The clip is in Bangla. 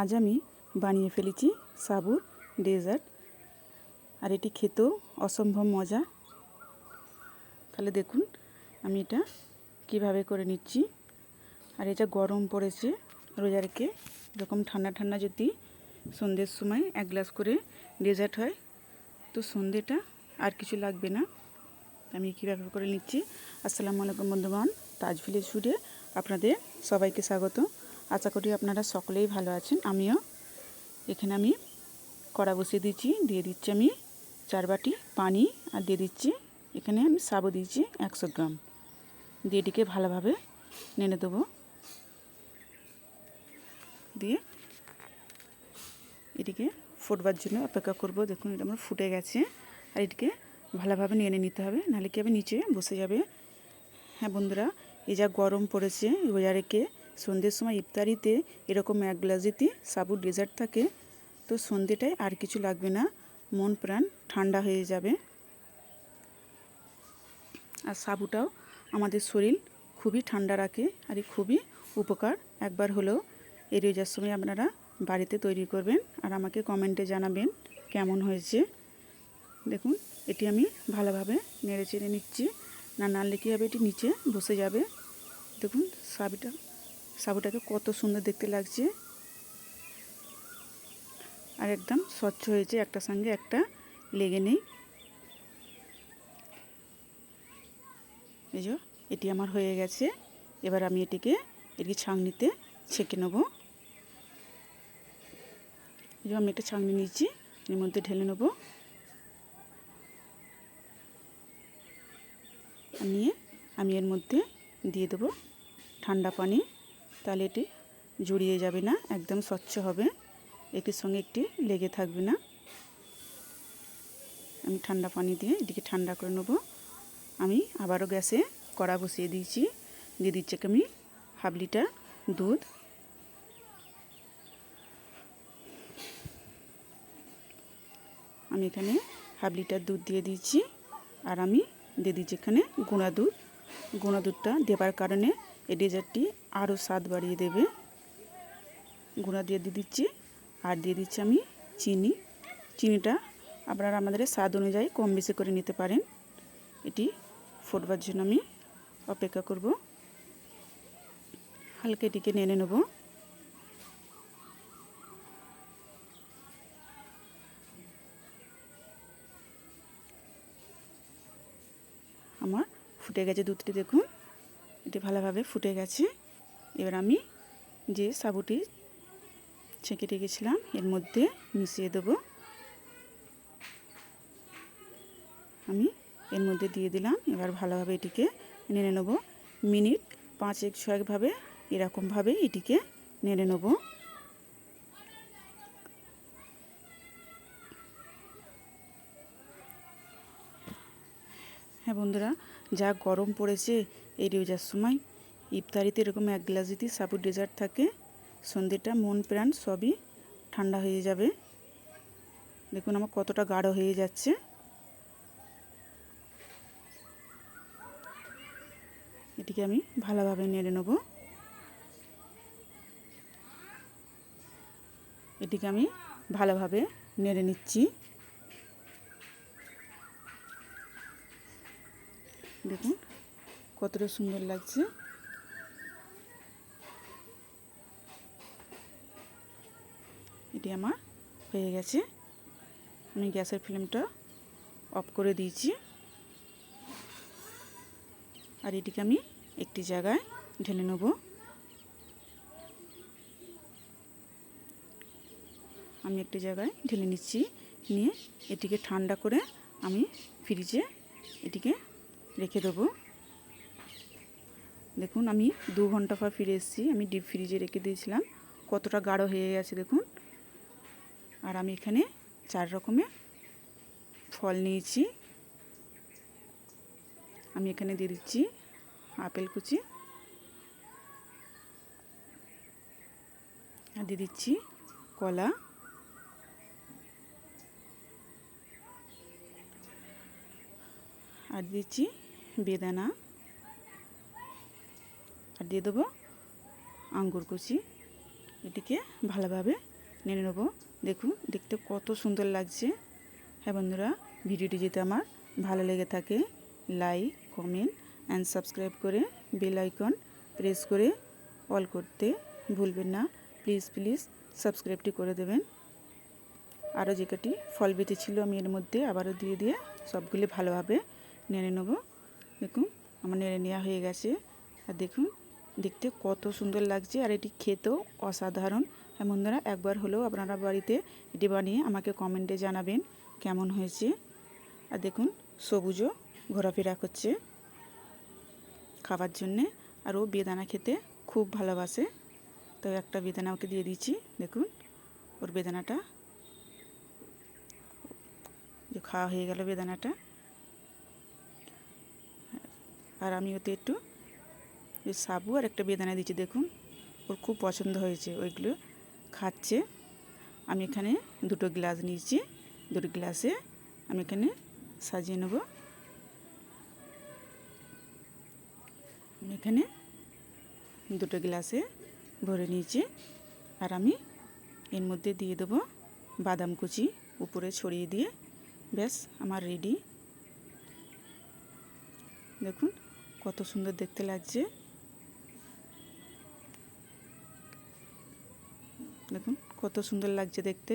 আজ আমি বানিয়ে ফেলেছি সাবুর ডেজার্ট। আর এটি খেতেও অসম্ভব মজা। তাহলে দেখুন, আমি এটা কীভাবে করে নিচ্ছি। আর এটা গরম পড়েছে রোজা রেখে এরকম ঠান্ডা ঠান্ডা যদি সন্ধ্যের সময় এক গ্লাস করে ডেজার্ট হয়, তো সন্ধ্যেটা আর কিছু লাগবে না। আমি কীভাবে করে নিচ্ছি। আসসালামু আলাইকুম বন্ধুগণ তাজ ভিলেজ ফুডে আপনাদের সবাইকে স্বাগত। আশা করি আপনারা সকলেই ভালো আছেন। আমিও এখানে আমি কড়া বসিয়ে দিচ্ছি, দিয়ে দিচ্ছি আমি চার বাটি পানি আর দিয়ে দিচ্ছি, এখানে আমি সাবু দিয়েছি একশো গ্রাম। দিয়ে এটিকে ভালোভাবে নেড়ে দেবো। দিয়ে এটিকে ফুটবার জন্য অপেক্ষা করব। দেখুন, এটা আমার ফুটে গেছে আর এটিকে ভালোভাবে নিয়ে নিতে হবে, নাহলে কি হবে, নিচে বসে যাবে। হ্যাঁ বন্ধুরা, এই যা গরম পড়েছে রোজা রেখে সন্ধ্যের সময় ইফতারিতে এরকম এক গ্লাস যদি সাবুর ডেজার্ট থাকে, তো সন্ধ্যেটায় আর কিছু লাগবে না। মন প্রাণ ঠান্ডা হয়ে যাবে। আর সাবুটাও আমাদের শরীর খুবই ঠান্ডা রাখে আর খুবই উপকার। একবার হলেও এই রোজার সময় আপনারা বাড়িতে তৈরি করবেন আর আমাকে কমেন্টে জানাবেন কেমন হয়েছে। দেখুন, এটি আমি ভালোভাবে নেড়ে চেড়ে নিচ্ছি। না নাড়লে কী হবে? এটি নিচে বসে যাবে। দেখুন, সাবিটা সাবুটাকে কত সুন্দর দেখতে লাগছে। আর একদম স্বচ্ছ হয়েছে একটা সঙ্গে একটা লেগে নেই। এই যে, এটি আমার হয়ে গেছে। এবার আমি এটিকে এটি ছাঁকনিতে ছেঁকে নেব। এই যে, আমি একটা ছাঁকনি নিয়েছি, এর মধ্যে ঢেলে নেব। নিয়ে আমি এর মধ্যে দিয়ে দেবো ঠান্ডা পানি। তাহলে এটি জড়িয়ে যাবে না, একদম স্বচ্ছ হবে। এটির সঙ্গে একটি লেগে থাকবে না। আমি ঠান্ডা পানি দিয়ে এটিকে ঠান্ডা করে নেব। আমি আবারও গ্যাসে কড়া বসিয়ে দিয়েছি। দিয়ে দিচ্ছে আমি হাফ লিটার দুধ। আমি এখানে হাফ লিটার দুধ দিয়ে দিয়েছি। আর আমি দিয়ে দিচ্ছি এখানে গুঁড়া দুধ। গুঁড়া দুধটা দেবার কারণে এই ডেজার্টটি আরও স্বাদ বাড়িয়ে দেবে। গুঁড়া দিয়ে দিয়ে দিচ্ছি। আর দিয়ে দিচ্ছি আমি চিনি। চিনিটা আপনারা আমাদের স্বাদ অনুযায়ী কম বেশি করে নিতে পারেন। এটি ফুটবার জন্য আমি অপেক্ষা করব। হালকা এটিকে নেড়ে নেব। আমার ফুটে গেছে দুধটি দেখুন। এটি ভালোভাবে ফুটে গেছে। এবার আমি যে সাবুটি ছেঁকে রেখেছিলাম, এর মধ্যে মিশিয়ে দেব। আমি এর মধ্যে দিয়ে দিলাম, এবার ভালোভাবে এটিকে নেড়ে নেব। মিনিট পাঁচ এক ছয়েকভাবে এরকমভাবে এটিকে নেড়ে নেব। হ্যাঁ বন্ধুরা, যা গরম পড়েছে এই রোজার সময় ইফতারিতে এরকম এক গ্লাস যদি সাবুর ডেজার্ট থাকে, সন্ধ্যেটা, মন, প্রাণ সবই ঠান্ডা হয়ে যাবে। দেখুন আমার কতটা গাঢ় হয়ে যাচ্ছে। এটিকে আমি ভালোভাবে নেড়ে নেব। এটিকে আমি ভালোভাবে নেড়ে নিচ্ছি। দেখুন কতটা সুন্দর লাগছে। এটি আমার হয়ে গেছে। আমি গ্যাসের ফ্লেমটা অফ করে দিয়েছি। আর এটিকে আমি একটি জায়গায় ঢেলে নেব। আমি একটি জায়গায় ঢেলে নিচ্ছি। নিয়ে এটিকে ঠান্ডা করে আমি ফ্রিজে এটিকে রেখে দেবো। দেখুন, আমি দু ঘণ্টা পর ফিরে এসেছি। আমি ডিপ ফ্রিজে রেখে দিয়েছিলাম। কতটা গাঢ় হয়ে গেছে, দেখুন। আর আমি এখানে চার রকমের ফল নিয়েছি। আমি এখানে দিয়ে দিচ্ছি আপেল কুচি আর দিয়ে দিচ্ছি কলা। আর দিচ্ছি বেদানা। আর দিয়ে দেবো আঙ্গুর কুচি। এটিকে ভালোভাবে নেড়ে নেব। দেখুন, দেখতে কত সুন্দর লাগছে। হ্যাঁ বন্ধুরা, ভিডিওটি যদি আমার ভালো লেগে থাকে, লাইক, কমেন্ট অ্যান্ড সাবস্ক্রাইব করে বেল আইকন প্রেস করে অল করতে ভুলবেন না। প্লিজ প্লিজ সাবস্ক্রাইবটি করে দেবেন। আরও যে কটি ফল বেঁচে ছিল আমি এর মধ্যে আবারও দিয়ে দিয়ে সবগুলি ভালোভাবে নেড়ে নেব। দেখুন, আমার নেড়ে নেওয়া হয়ে গেছে। আর দেখুন, দেখতে কত সুন্দর লাগছে। আর এটি খেতেও অসাধারণ হ্যাঁ বন্ধুরা, একবার হলেও আপনারা বাড়িতে এটি বানিয়ে আমাকে কমেন্টে জানাবেন কেমন হয়েছে। আর দেখুন, সবুজও ঘোরাফেরা করছে। খাবার জন্যে আর ও বেদানা খেতে খুব ভালোবাসে। তো একটা বেদানা ওকে দিয়ে দিচ্ছি, দেখুন, ওর বেদানাটা। খাওয়া হয়ে গেল বেদানাটা। আর আমি ওতে একটু সাবু আর একটা বেদানা দিচ্ছি, দেখুন, ওর খুব পছন্দ হয়েছে ওইগুলো। খাচ্ছে। আমি এখানে দুটো গ্লাস নিয়েছি। দুটো গ্লাসে আমি এখানে সাজিয়ে নেব। এখানে দুটো গ্লাসে ভরে নিয়েছি। আর আমি এর মধ্যে দিয়ে দেবো বাদাম কুচি উপরে ছড়িয়ে দিয়ে। ব্যাস, আমার রেডি দেখুন, কত সুন্দর দেখতে লাগছে। দেখুন কত সুন্দর লাগছে দেখতে।